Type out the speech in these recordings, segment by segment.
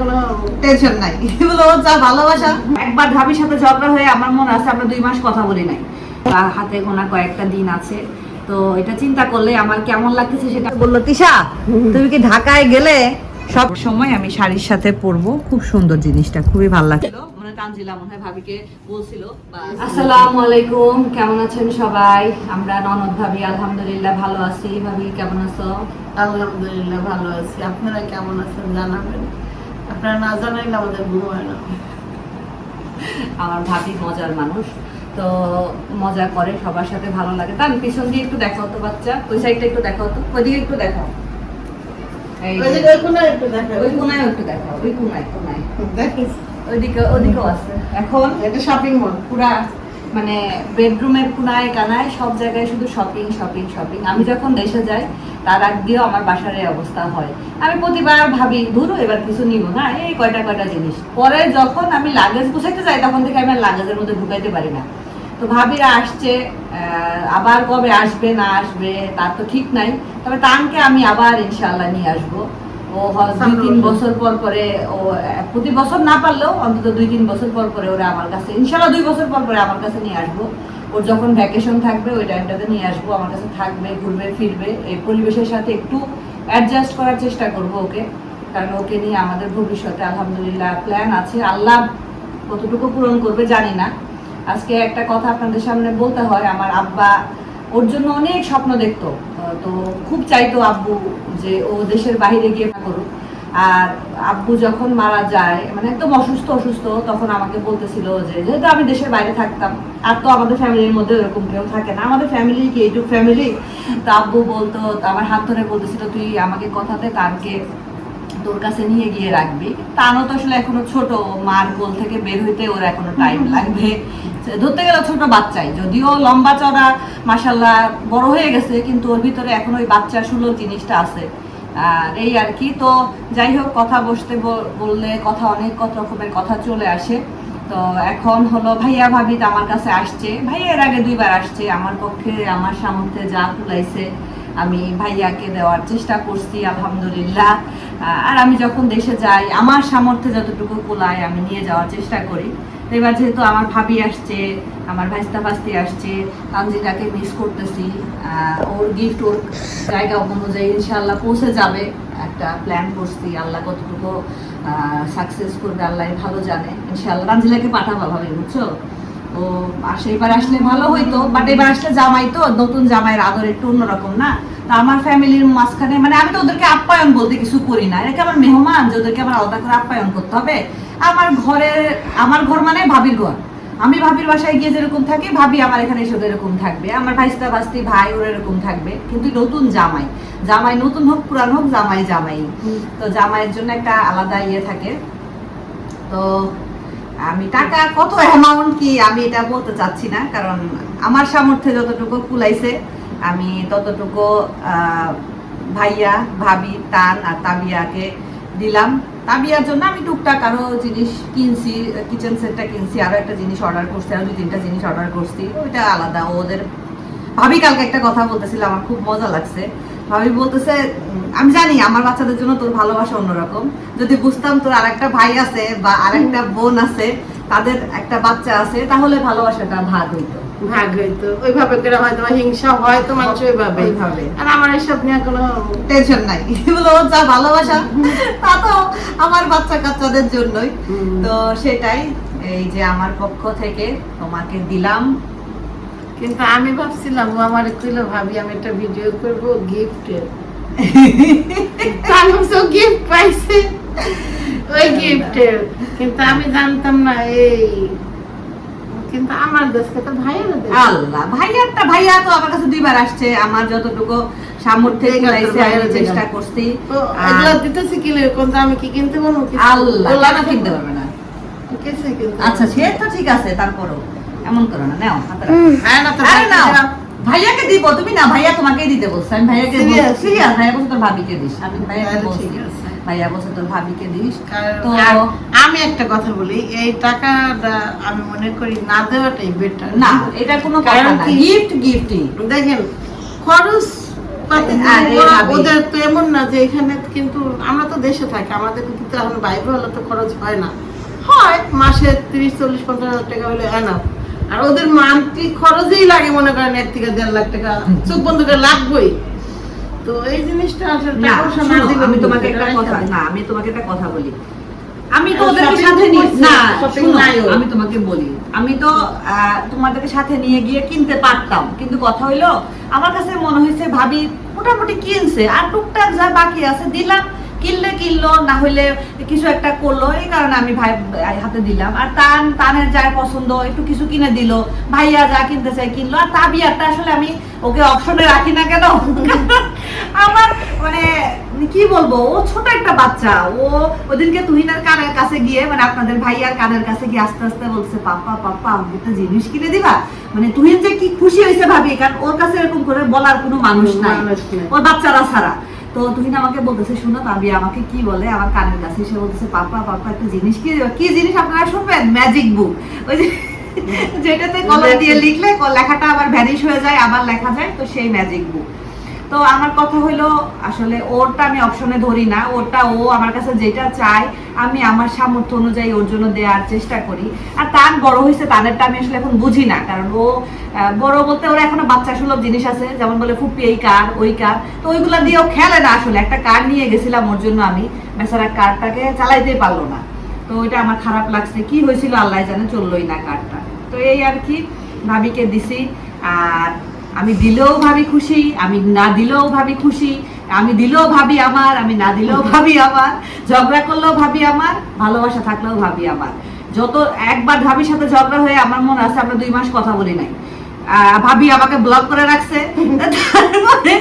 কোনো টেনশন নাই। এগুলো যা ভালোবাসা। একবার ভাবির সাথে ঝগড়া হয়ে আমার মনে আছে আমরা দুই মাস কথা বলি নাই। হাতে গোনা কয়েকটা দিন আছে। তো এটা চিন্তা করলে আমার কেমন লাগতেছে সেটা বলল, তিশা, তুমি কি ঢাকায় গেলে? সব সময় আমি শাড়ির সাথে পরবো। খুব সুন্দর জিনিসটা, খুবই ভালো লাগছিল মানে তানজিলা মনে হয় ভাবিকে বলছিল আসসালামু আলাইকুম কেমন আছেন সবাই? আমরা ননদ ভাবি আলহামদুলিল্লাহ ভালো আছি। ভাবি কেমন আছো? আলহামদুলিল্লাহ ভালো আছি। আপনারা কেমন আছেন জানাবেন? আপনারা না জানাইলে আমাদের ঘুম হয় না। আমার ভাবি মজার মানুষ তো মজা করে সবার সাথে ভালো লাগে। তার পিছন দিয়ে একটু দেখাও তো বাচ্চা। ওই সাইডটা একটু দেখাও তো। ওইদিকে একটু দেখাও। এই ওই কোনায় একটু দেখা ওই কোনায় একটু দেখাও। ওই কোনায় কোনায়। দেখিস ওইদিকে ওদিকেও আছে। এখন এটা শপিং মল পুরা মানে বেডরুমের কোনায় কানায় সব জায়গায় শুধু শপিং শপিং শপিং আমি যখন দেশে যাই, তার আগ দিয়েও আমার বাসার এই অবস্থা হয়। আমি প্রতিবার ভাবি, ধরো, এবার কিছু নিব না, এই কয়টা কয়টা জিনিস? পরে যখন আমি লাগেজ গুছাইতে যাই, তখন থেকে আমি লাগেজের মধ্যে ঢুকাইতে পারি না। তো ভাবিরা আসছে আবার কবে আসবে, না আসবে, তার তো ঠিক নাই। তবে তানকে আমি আবার ইনশাল্লাহ নিয়ে আসব। ও হয় দুই তিন বছর পর পরে ও প্রতি বছর না পারলেও অন্তত দুই তিন বছর পর পরে ওরা আমার কাছে ইনশাল্লাহ দুই বছর পর পরে আমার কাছে নিয়ে আসব। ওর যখন ভ্যাকেশন থাকবে ওই টাইমটাতে নিয়ে আসব আমার কাছে থাকবে ঘুরবে ফিরবে এই পরিবেশের সাথে একটু অ্যাডজাস্ট করার চেষ্টা করব ওকে। কারণ ওকে নিয়ে আমাদের ভবিষ্যতে আলহামদুলিল্লাহ প্ল্যান আছে। আল্লাহ কতটুকু পূরণ করবে জানি না। আজকে একটা কথা আপনাদের সামনে বলতে হয় আমার আব্বা ওর জন্য অনেক স্বপ্ন দেখতো। তো খুব চাইতো আব্বু যে ও দেশের বাহিরে গিয়ে করুক। আর আব্বু যখন মারা যায় মানে একদম অসুস্থ অসুস্থ, তখন আমাকে বলতেছিল যে, যেহেতু আমি দেশের বাইরে থাকতাম, আর তো আমাদের ফ্যামিলির মধ্যে ওরকম কেউ থাকে না। আমাদের ফ্যামিলি কি এইটুক ফ্যামিলি? তা আব্বু বলতো আমার হাত ধরে বলতেছিল, তুই আমাকে কথাতে তারকে তোর কাছে নিয়ে গিয়ে রাখবি। তারও তো আসলে এখনও ছোট, মার কোল থেকে বের হইতে ওর এখনও টাইম লাগবে। ধরতে গেলে ছোট বাচ্চাই, যদিও লম্বা চড়া মাসাল্লাহ বড় হয়ে গেছে, কিন্তু ওর ভিতরে এখন ওই বাচ্চা সুলভ জিনিসটা আছে। আর এই আর কি, তো যাই হোক, কথা বসতে বললে কথা অনেক কত রকমের কথা চলে আসে। তো এখন হলো ভাইয়া ভাবি আমার কাছে আসছে। ভাইয়া এর আগে দুইবার আসছে, আমার পক্ষে, আমার সামর্থ্যে যা কুলাইছে আমি ভাইয়াকে দেওয়ার চেষ্টা করছি, আলহামদুলিল্লাহ। আর আমি যখন দেশে যাই, আমার সামর্থ্যে যতটুকু কুলায় আমি নিয়ে যাওয়ার চেষ্টা করি। এবার যেহেতু আমার ভাবি আসছে, আমার ভাইস্তা ভাস্তি আসছে তানজিলাকে মিস করতেছি ওর গিফট ওর জায়গা অনুযায়ী ইনশাল্লাহ পৌঁছে যাবে। একটা প্ল্যান করছি, আল্লাহ কতটুকু সাকসেস করবে আল্লাহ ভালো জানে। ইনশাল্লাহ তানজিলাকে পাঠাবো ভাবে, বুঝছ? ও আসে এবার আসলে ভালো হইতো বাট এবার আসলে জামাই তো নতুন জামাইয়ের আদর একটু অন্যরকম না? তা আমার ফ্যামিলির মাঝখানে মানে আমি তো ওদেরকে আপ্যায়ন বলতে কিছু করি না। এটাকে আমার মেহমান যে ওদেরকে আমার আলাদা করে আপ্যায়ন করতে হবে? আমার ঘরে আমার ঘর মানে ভাবির ঘর। আমি ভাবির বাসায় গিয়ে যেরকম থাকি ভাবি আমার এখানে এসে এরকম থাকবে। আমার ভাইস্তা ভাস্তি ভাই ওর এরকম থাকবে। কিন্তু নতুন জামাই জামাই নতুন হোক পুরান হোক জামাই জামাই। তো জামাইয়ের জন্য একটা আলাদা ইয়ে থাকে। তো আমি টাকা কত অ্যামাউন্ট কি আমি এটা বলতে চাচ্ছি না, কারণ আমার সামর্থ্যে যতটুকু কুলাইছে, আমি ততটুকু ভাইয়া, ভাবি, তান আর তাবিয়াকে দিলাম। তাবিয়ার জন্য আমি টুকটাক আরও জিনিস কিনছি কিচেন সেটটা কিনছি, আরও একটা জিনিস অর্ডার করছি, আরও দুই তিনটা জিনিস অর্ডার করছি, ওইটা আলাদা। ওদের, ভাবি কালকে একটা কথা বলতেছিলাম আমার খুব মজা লাগছে। ভাবি বলতেছে আমি জানি আমার বাচ্চাদের জন্য তোর ভালোবাসা অন্যরকম। যদি বুঝতাম তোর আরেকটা ভাই আছে বা আরেকটা বোন আছে তাদের একটা বাচ্চা আছে তাহলে ভালোবাসাটা ভাগ হইতো। ভাগ হইতো। ওইভাবে করে হয়তো হিংসা হয় তো মানুষ ওইভাবে। আর আমার এসব নিয়ে কোনো টেনশন নাই। এগুলো যা ভালোবাসা তা তো আমার বাচ্চা কাচ্চাদের জন্যই। তো সেটাই এই যে আমার পক্ষ থেকে তোমাকে দিলাম। কিন্তু আমি ভাবছিলাম ও আমার কইলো ভাবি আমি একটা ভিডিও করব গিফটের আমি গিফট পাইছে। ওই গিফটের কিন্তু আমি জানতাম না এই কিন্তু আমার দেশকে তো ভাইয়েরা আল্লাহ ভাইয়ারটা ভাইয়া তো আমার কাছে দুইবার আসছে। আমার যতটুকু সামর্থ্যে আমি চেষ্টা করছি। এগুলো দিতেছি কিলে কোনটা আমি কি কিনতে পারব? কিছু? আল্লাহ তো, কিনতে পারবে না। আচ্ছা সে তো ঠিক আছে তারপরও। এমন করো না নাও হাতে হ্যাঁ না তো ভাইয়াকে দিব তুমি না ভাইয়া তোমাকেই দিতে বলছে। আমি ভাইয়াকে সিরিয়াস ভাইয়া বলছে তোর ভাবিকে দিস। আমি ভাইয়াকে বলছি ভাইয়া বলছে তোর ভাবিকে দিস। তো আমি একটা কথা বলি এই টাকাটা আমি মনে করি না দেওয়াটাই বেটার না এটা কোনো কারণ কি? গিফট গিফটই দেখেন খরচ। ওদের তো এমন না যে এখানে কিন্তু আমরা তো দেশে থাকি আমাদের কিন্তু তো এখন বাইরে হলে তো খরচ হয় না। হয় মাসে তিরিশ চল্লিশ পঞ্চাশ হাজার টাকা হলে এনাফ আর ওদের মান্থলি খরচই লাগে মনে করেন এক থেকে দেড় লাখ টাকা চোখ বন্ধ করে লাগবেই তো এই জিনিসটা আসলে আমি তোমাকে একটা কথা না। আমি তোমাকে একটা কথা বলি আমি তো ওদেরকে সাথে নিয়ে না। আমি তোমাকে বলি আমি তো তোমাদেরকে সাথে নিয়ে গিয়ে কিনতে পারতাম কিন্তু কথা হইল আমার কাছে মনে হয়েছে ভাবি মোটামুটি কিনছে আর টুকটাক যা বাকি আছে দিলাম কিনলে কিনলো না হইলে কিছু একটা করল এই কারণে আমি ভাই হাতে দিলাম। আর তান তানের যার পছন্দ একটু কিছু কিনে দিল। ভাইয়া যা কিনতে চাই কিনলো। আর তা বিয়ারটা আসলে আমি ওকে অপশনে রাখি না কেন? আমার মানে কি বলব ও ছোট একটা বাচ্চা। ও ওদিনকে তুহিনের কানের কাছে গিয়ে মানে আপনাদের ভাইয়ার কানের কাছে গিয়ে আস্তে আস্তে বলছে পাপা পাপা আমাকে একটা জিনিস কিনে দিবা? মানে তুহিন যে কি খুশি হয়েছে ভাবি কারণ ওর কাছে এরকম করে বলার কোনো মানুষ নাই। ওর বাচ্চারা ছাড়া। তো তুহিন আমাকে বলতেছে শুনো তাবি আমাকে কি বলে? আমার কানের কাছে সে বলতেছে পাপা পাপা একটা জিনিস কি কি জিনিস আপনারা শুনবেন? ম্যাজিক বুক ওই যে যেটাতে কলম দিয়ে লিখলে লেখাটা আবার ভ্যানিশ হয়ে যায় আবার লেখা যায় তো সেই ম্যাজিক বুক তো আমার কথা হলো, আসলে ওরটা আমি অপশনে ধরি না, ওরটা ও আমার কাছে যেটা চায়, আমি আমার সামর্থ্য অনুযায়ী ওর জন্য দেওয়ার চেষ্টা করি। আর তার বড় হয়েছে, তাদেরটা আমি আসলে এখন বুঝি না, কারণ ও বড় বলতে ওর এখনও বাচ্চা সুলভ জিনিস আছে, যেমন বলে ফুপি এই কার, ওই কার। তো ওইগুলা দিয়েও খেলে না আসলে, একটা কার নিয়ে গেছিলাম ওর জন্য আমি, বেচারা কারটাকে চালাইতেই পারল না। তো ওইটা আমার খারাপ লাগছে, কি হয়েছিল আল্লাহ জানে, চললোই না কারটা। তো এই আর কি, ভাবিকে দিছি, আর আমি দিলেও ভাবি খুশি, আমি না দিলেও ভাবি খুশি, আমি দিলেও ভাবি আমার, আমি না দিলেও ভাবি আমার, ঝগড়া করলেও ভাবি আমার, ভালোবাসা থাকলেও ভাবি আমার। যত একবার ভাবির সাথে ঝগড়া হয়ে আমার মনে আছে, আমরা দুই মাস কথা বলি নাই। ভাবি আমাকে ব্লক করে রাখছে। তারপরে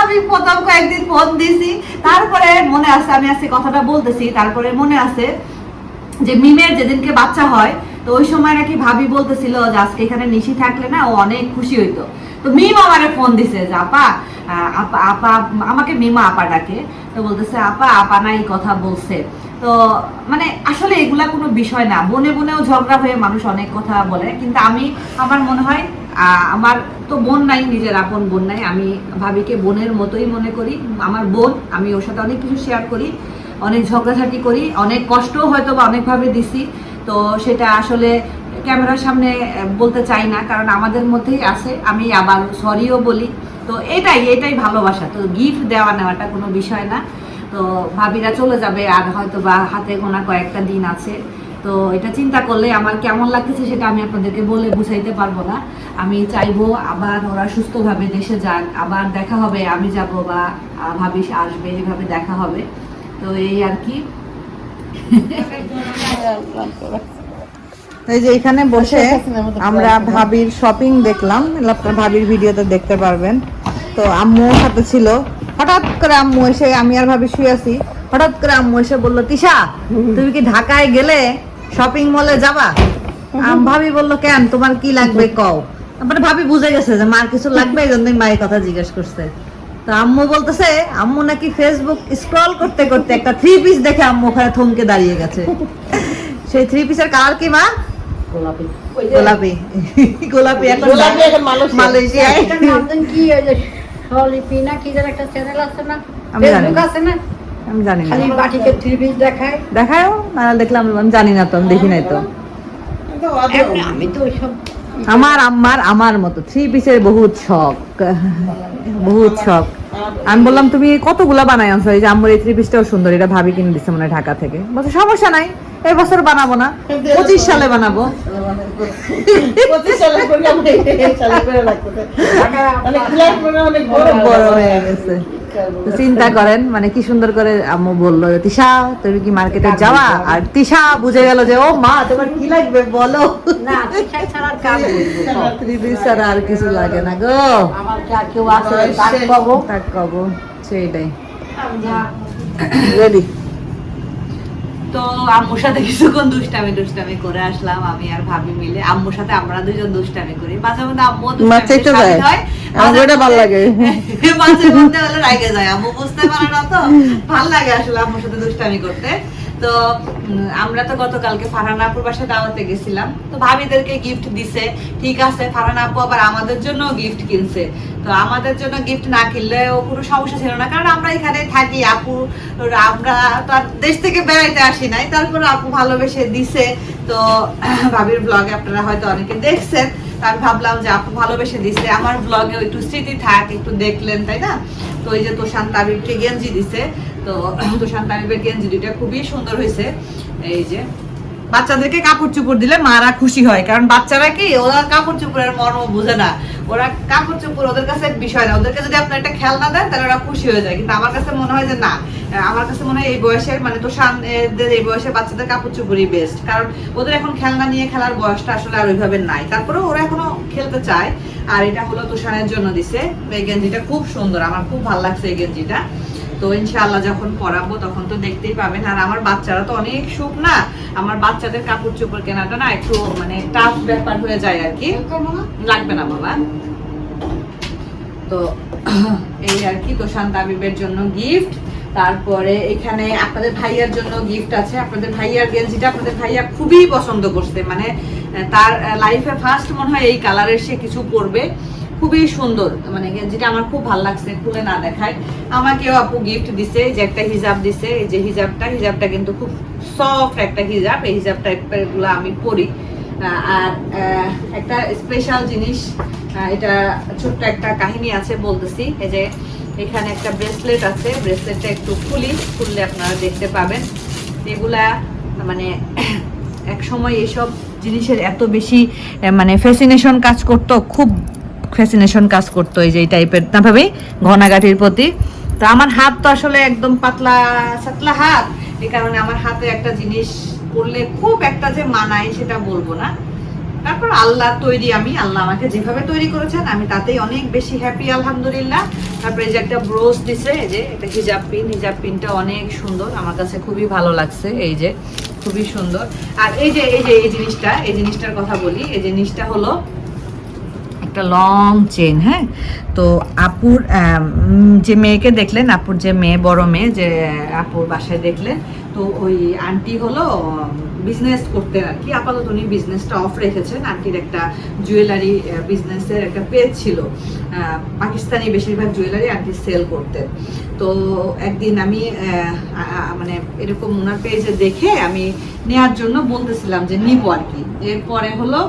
আমি প্রথম কয়েকদিন ফোন দিছি। তারপরে মনে আছে, আমি আজকে কথাটা বলতেছি। তারপরে মনে আছে যে মিমের যেদিনকে বাচ্চা হয়, তো ওই সময় নাকি ভাবি বলতেছিল যে আজকে এখানে নিশি থাকলে না ও অনেক খুশি হইতো। তো মিম আমারে ফোন দিছে যে, আপা আপা আপা, আমাকে মিমা আপা ডাকে। তো বলতেছে, আপা আপা না এই কথা বলছে। তো মানে আসলে এগুলা কোনো বিষয় না। বনে বনেও ঝগড়া হয়ে মানুষ অনেক কথা বলে, কিন্তু আমি, আমার মনে হয় আমার তো বোন নাই, নিজের আপন বোন নাই। আমি ভাবিকে বোনের মতোই মনে করি। আমার বোন, আমি ওর সাথে অনেক কিছু শেয়ার করি, অনেক ঝগড়াঝাটি করি, অনেক কষ্টও হয়তো বা অনেকভাবে দিছি। তো সেটা আসলে ক্যামেরার সামনে বলতে চাই না কারণ আমাদের মধ্যেই আছে। আমি আবার সরিও বলি। তো এটাই এটাই ভালোবাসা। তো গিফট দেওয়া নেওয়াটা কোনো বিষয় না। তো ভাবিরা চলে যাবে আর হয়তো বা হাতে গোনা কয়েকটা দিন আছে। তো এটা চিন্তা করলে আমার কেমন লাগতেছে সেটা আমি আপনাদেরকে বলে বুঝাইতে পারব না। আমি চাইব আবার ওরা সুস্থভাবে দেশে যাক আবার দেখা হবে আমি যাব বা ভাবি আসবে এইভাবে দেখা হবে। তো এই আর কি। এই যে এখানে বসে আমরা ভাবির শপিং দেখলাম। আপনার ভাবির ভিডিওতে দেখতে পারবেন। তো আম্মু সাথে ছিল। হঠাৎ করে আম্মু এসে আমি আর ভাবি শুয়ে আছি। হঠাৎ করে আম্মু এসে বলল তিশা তুমি কি ঢাকায় গেলে শপিং মলে যাবা? ভাবি বলল কেন? তোমার কি লাগবে কও? তারপরে ভাবি বুঝে গেছে যে মার কিছু লাগবে এই জন্যই মায়ের কথা জিজ্ঞেস করছে। তো আম্মু বলতেছে আম্মু নাকি ফেসবুক স্ক্রল করতে করতে একটা থ্রি পিস দেখে আম্মু ওখানে থমকে দাঁড়িয়ে গেছে। সেই থ্রি পিসের কালার কি মা? গোলাপি। গোলাপি। এখন গোলাপি এখন মালয়েশিয়া। মালয়েশিয়ায় একটা নাম জানি কি ওই যে কি যেন একটা চ্যানেল আছে না? আমি জানি ফেসবুক না। আছে না? আমি জানি না। খালি বাটিকে থ্রি পিস দেখায়। দেখাও না দেখলাম আমি জানি না তো আমি দেখি নাই তো। আমি তো ওইসব আমার আম্মার আমার মতো। থ্রি পিসের বহুত শখ। বহুত শখ। আমি বললাম তুমি কতগুলা বানাই আনছো? এই যে আম্মুর এই থ্রি পিসটাও সুন্দর এটা ভাবি কিনে দিচ্ছে মানে ঢাকা থেকে। বলছে সমস্যা নাই এই বছর বানাবো না পঁচিশ সালে বানাবো। মানে অনেক বড় হয়ে গেছে। চিন্তা করেন মানে কি সুন্দর করে আম্মু বলল তিশা তুমি কি মার্কেটে যাওয়া? আর তিশা বুঝে গেল যে ও মা তোমার কি লাগবে বলো? ছাড়া আর কিছু লাগে না গো। কেউ কব সেইটাই। রেডি তো আম্মুর সাথে কিছুক্ষণ দুষ্টামি দুষ্টামি করে আসলাম আমি আর ভাবি মিলে। আম্মুর সাথে আমরা দুজন দুষ্টামি করি। মাঝে মধ্যে আম্মু দুষ্টামি হয় মাঝে আমার ওইটা ভালো লাগে। মাঝে মধ্যে হলে রাগে যায়। আম্মু বুঝতে পারে না তো। ভালো লাগে আসলে আম্মুর সাথে দুষ্টামি করতে। তো আমরা তো গতকালকে ফারহান আপুর বাসায় দাওয়াতে গেছিলাম। তো ভাবিদেরকে গিফট দিছে। ঠিক আছে, ফারহান আপু আবার আমাদের জন্য গিফট কিনছে। তো আমাদের জন্য গিফট না কিনলেও কোনো সমস্যা ছিল না। কারণ আমরা এখানে থাকি, আপু, আমরা তো আর দেশ থেকে বেড়াইতে আসি নাই। তারপর আপু ভালোবেসে দিছে। তো, ভাবির ব্লগে আপনারা হয়তো অনেকে দেখছেন। তো আমি ভাবলাম যে আপু ভালোবেসে দিছে। আমার ব্লগে একটু স্মৃতি থাক, একটু দেখলেন, তাই না? তো এই যে তোষান তাবিবকে গেঞ্জি দিছে। তো তোষান তাবিবের গেঞ্জি খুবই সুন্দর হয়েছে। এই যে, বাচ্চাদেরকে কাপড় চোপড় দিলে মারা খুশি হয়, কারণ বাচ্চারা কি, ওরা কাপড় চোপড়ের মর্ম বোঝে না। ওরা কাপড় চোপড় ওদের কাছে বিষয় না, ওদেরকে যদি আপনার একটা খেলনা দেন, তাহলে ওরা খুশি হয়ে যায়। কিন্তু আমার কাছে মনে হয় যে না, আমার কাছে মনে হয় এই বয়সের মানে তো এদের এই বয়সের বাচ্চাদের কাপড় চোপড়ই বেস্ট কারণ ওদের এখন খেলনা নিয়ে খেলার বয়সটা আসলে আর ওইভাবে নাই। তারপরে ওরা এখনও খেলতে চায়। আর এটা হলো তুষানের জন্য দিছে। এই গেঞ্জিটা খুব সুন্দর, আমার খুব ভালো লাগছে এই গেঞ্জিটা। তো ইনশাআল্লাহ যখন পরাবো তখন তো দেখতেই পাবেন। আর আমার বাচ্চারা তো অনেক সুখ না? আমার বাচ্চাদের কাপড় চোপড় কেনাটা না একটু মানে টাফ ব্যাপার হয়ে যায় আর কি। লাগবে না বাবা। তো এই আর কি তোষান তাবিবের জন্য গিফট তারপরে এখানে আপনাদের ভাইয়ার জন্য গিফট আছে। আপনাদের ভাইয়ার গেঞ্জিটা আপনাদের ভাইয়া খুবই পছন্দ করছে। মানে তার লাইফে ফার্স্ট মনে হয় এই কালারের সে কিছু পরবে। খুবই সুন্দর। মানে যেটা আমার খুব ভালো লাগছে খুলে না দেখায়। আমাকেও আপু গিফট দিছে, যে একটা হিজাব দিছে। এই যে হিজাবটা হিজাবটা কিন্তু খুব সফট একটা হিজাব। এই হিজাব টাইপেরগুলো আমি পরি। আর একটা স্পেশাল জিনিস এটা ছোট্ট একটা কাহিনী আছে বলতেছি। এই যে এখানে একটা ব্রেসলেট আছে। ব্রেসলেটটা একটু খুলি, খুললে আপনারা দেখতে পাবেন। এগুলা মানে এক সময় এসব জিনিসের এত বেশি মানে ফ্যাসিনেশন কাজ করতো। খুব ফ্যাসিনেশন কাজ করতো এই যে এই টাইপের না ভাবে? ঘনাগাটির প্রতি। তো আমার হাত তো আসলে একদম পাতলা, সাতলা হাত। এই কারণে আমার হাতে একটা জিনিস পরলে খুব একটা যে মানায় সেটা বলব না। তারপর আল্লাহ তৈরি আমি। আল্লাহ আমাকে যেভাবে তৈরি করেছেন, আমি তাতেই অনেক বেশি হ্যাপি আলহামদুলিল্লাহ। তারপরে যে একটা ব্রোজ দিছে, এই যে এটা হিজাব পিন হিজাব পিনটা অনেক সুন্দর। আমার কাছে খুবই ভালো লাগছে এই যে। খুবই সুন্দর। আর এই যে এই যে, এই জিনিসটা, এই জিনিসটার কথা বলি, এই জিনিসটা হলো একটা লং চেন হ্যাঁ? তো আপুর যে মেয়েকে দেখলেন, আপুর যে মেয়ে, বড় মেয়ে, যে আপুর বাসায় দেখলেন, তো ওই আন্টি হলো বিজনেস করতে আর কি। আপাতত উনি বিজনেসটা অফ রেখেছেন। আন্টির একটা জুয়েলারি বিজনেসের একটা পেজ ছিল। পাকিস্তানি বেশিরভাগ জুয়েলারি আন্টি সেল করতেন। তো একদিন আমি মানে এরকম ওনার পেজে দেখে আমি নেয়ার জন্য বলতেছিলাম যে নিব আর কি। এরপরে হলো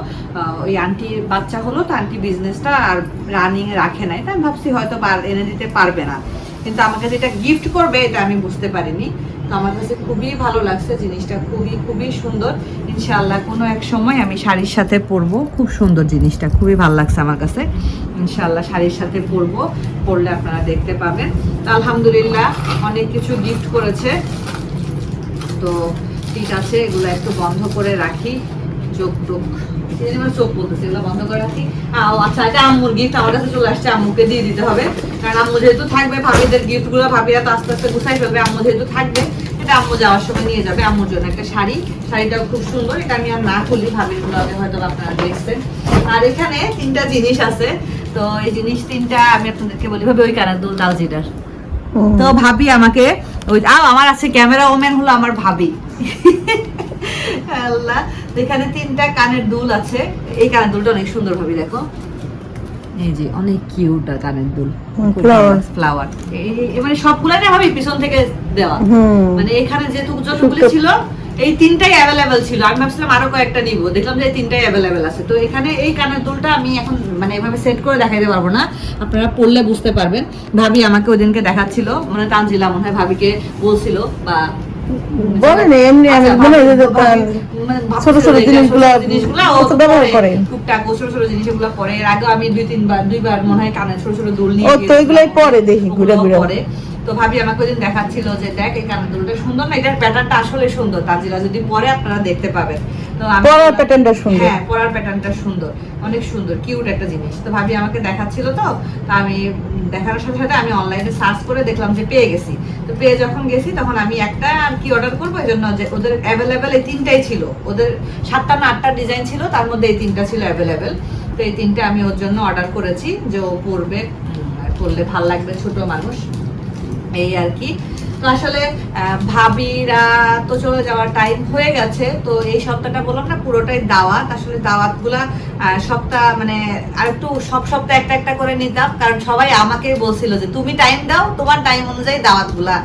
ওই আন্টির বাচ্চা হলো, তো আন্টি বিজনেসটা আর রানিং রাখে নাই। তাই আমি ভাবছি হয়তো এনে দিতে পারবে না। কিন্তু আমাকে যেটা গিফট করবে, এটা আমি বুঝতে পারিনি। তো আমার কাছে খুবই ভালো লাগছে, জিনিসটা খুবই খুবই সুন্দর। ইনশাআল্লাহ কোনো এক সময় আমি শাড়ির সাথে পরবো। খুব সুন্দর জিনিসটা, খুবই ভালো লাগছে আমার কাছে। ইনশাআল্লাহ শাড়ির সাথে পরবো, পরলে আপনারা দেখতে পাবেন। তো আলহামদুলিল্লাহ অনেক কিছু গিফট করেছে। তো ঠিক আছে, এগুলো একটু বন্ধ করে রাখি। চোখ টোক আমার চোখ বলতেছে এগুলো বন্ধ করে রাখি। আচ্ছা এটা আম্মুর গিফট আমার কাছে চলে আসছে আম্মুকে দিয়ে দিতে হবে। কারণ আম্মু যেহেতু থাকবে ভাবিদের ভাবিরা তো আস্তে আস্তে গুছাই ফেলবে আম্মু যেহেতু থাকবে এটা আম্মু যাওয়ার সময় নিয়ে যাবে আম্মুর জন্য একটা শাড়ি। শাড়িটাও খুব সুন্দর এটা আমি আর না খুলি ভাবির ব্লগে হয়তো আপনারা দেখছেন। আর এখানে তিনটা জিনিস আছে তো এই জিনিস তিনটা আমি আপনাদেরকে বলি ভাবে ওই কানের দুল তো ভাবি আমাকে ওই আমার আছে ক্যামেরা ওম্যান হলো আমার ভাবি। আল্লাহ এখানে তিনটা কানের দুল আছে। এই কানের দুলটা অনেক সুন্দর ভাবি দেখো। এই যে অনেক কিউট আর কানের দুল. ফ্লাওয়ার মানে সবগুলাই না ভাবি পিছন থেকে দেওয়া। মানে এখানে যেহেতু যতগুলি ছিল এই তিনটাই অ্যাভেলেবেল ছিল। আমি ভাবছিলাম আরও কয়েকটা নিব। দেখলাম যে এই তিনটাই অ্যাভেলেবেল আছে। তো এখানে এই কানের দুলটা আমি এখন মানে এভাবে সেট করে দেখাইতে পারব না। আপনারা পড়লে বুঝতে পারবেন। ভাবি আমাকে ওই দিনকে দেখাচ্ছিল। মানে তানজিলা মনে হয় ভাবিকে বলছিল বা বলেন এমনি আমি আচ্ছা, মনে মানে ছোট ছোট জিনিসগুলা কত ব্যবহার করে। টুকটাক ছোট ছোট জিনিসগুলো পরে এর আগে আমি দুই তিনবার দুইবার মনে হয় কানে ছোট ছোট দুল নিয়ে ও তো এগুলাই পরে দেখি ঘুরে ঘুরে। পরে। তো ভাবি আমাকে ওই দিন দেখাচ্ছিল যে দেখ এই কানের দুলটা সুন্দর না? এটার প্যাটার্নটা আসলে সুন্দর। তাজিলা যদি পরে আপনারা দেখতে পাবেন। তো পরার প্যাটার্নটা সুন্দর। হ্যাঁ পরার প্যাটার্নটা সুন্দর। অনেক সুন্দর কিউট একটা জিনিস। তো ভাবি আমাকে দেখাচ্ছিল তো তো আমি উম, দেখানোর সাথে সাথে আমি অনলাইনে সার্চ করে দেখলাম যে পেয়ে গেছি। তো পেয়ে যখন গেছি তখন আমি একটা আর কি অর্ডার করব? এই জন্য যে ওদের অ্যাভেলেবেল এই তিনটাই ছিল। ওদের সাতটা না আটটা ডিজাইন ছিল তার মধ্যে এই তিনটা ছিল অ্যাভেলেবেল তো এই তিনটা আমি ওর জন্য অর্ডার করেছি যে ও পরবে করলে ভালো লাগবে ছোট মানুষ। এই আর কি। আসলে ভাবিরা তো চলে যাওয়ার টাইম হয়ে গেছে তো এই সপ্তাহটা বললাম না পুরোটাই দাওয়াত। আসলে দাওয়াতগুলা আহ, সপ্তাহ মানে আর একটু সব সপ্তাহ একটা একটা করে নিতাম কারণ সবাই আমাকে বলছিল যে তুমি টাইম দাও তোমার টাইম অনুযায়ী দাওয়াতগুলা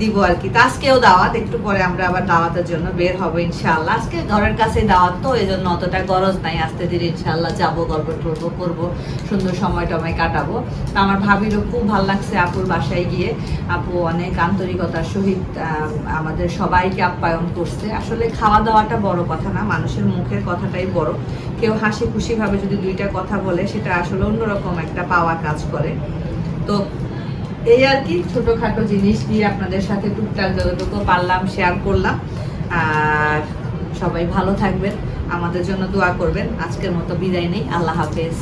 দিব আর কি। তো আজকেও দাওয়াত, একটু পরে আমরা আবার দাওয়াতের জন্য বের হব ইনশাআল্লাহ। আজকে ঘরের কাছে দাওয়াত তো এই জন্য অতটা গরজ নাই। আস্তে ধীরে ইনশাআল্লাহ যাব, গল্প টল্প করব, সুন্দর সময় টময় কাটাবো। তো আমার ভাবিরও খুব ভালো লাগছে আপুর বাসায় গিয়ে। আপু অনেক আন্তরিকতার সহিত আমাদের সবাইকে আপ্যায়ন করছে। আসলে খাওয়া দাওয়াটা বড় কথা না, মানুষের মুখের কথাটাই বড়। কেউ হাসি খুশিভাবে যদি দুইটা কথা বলে, সেটা আসলে অন্যরকম একটা পাওয়া কাজ করে। তো এই আর কি, ছোটখাটো জিনিস দিয়ে আপনাদের সাথে টুকটাক যতটুকু পারলাম শেয়ার করলাম। আর সবাই ভালো থাকবেন, আমাদের জন্য দোয়া করবেন। আজকের মতো বিদায় নেই, আল্লাহ হাফেজ।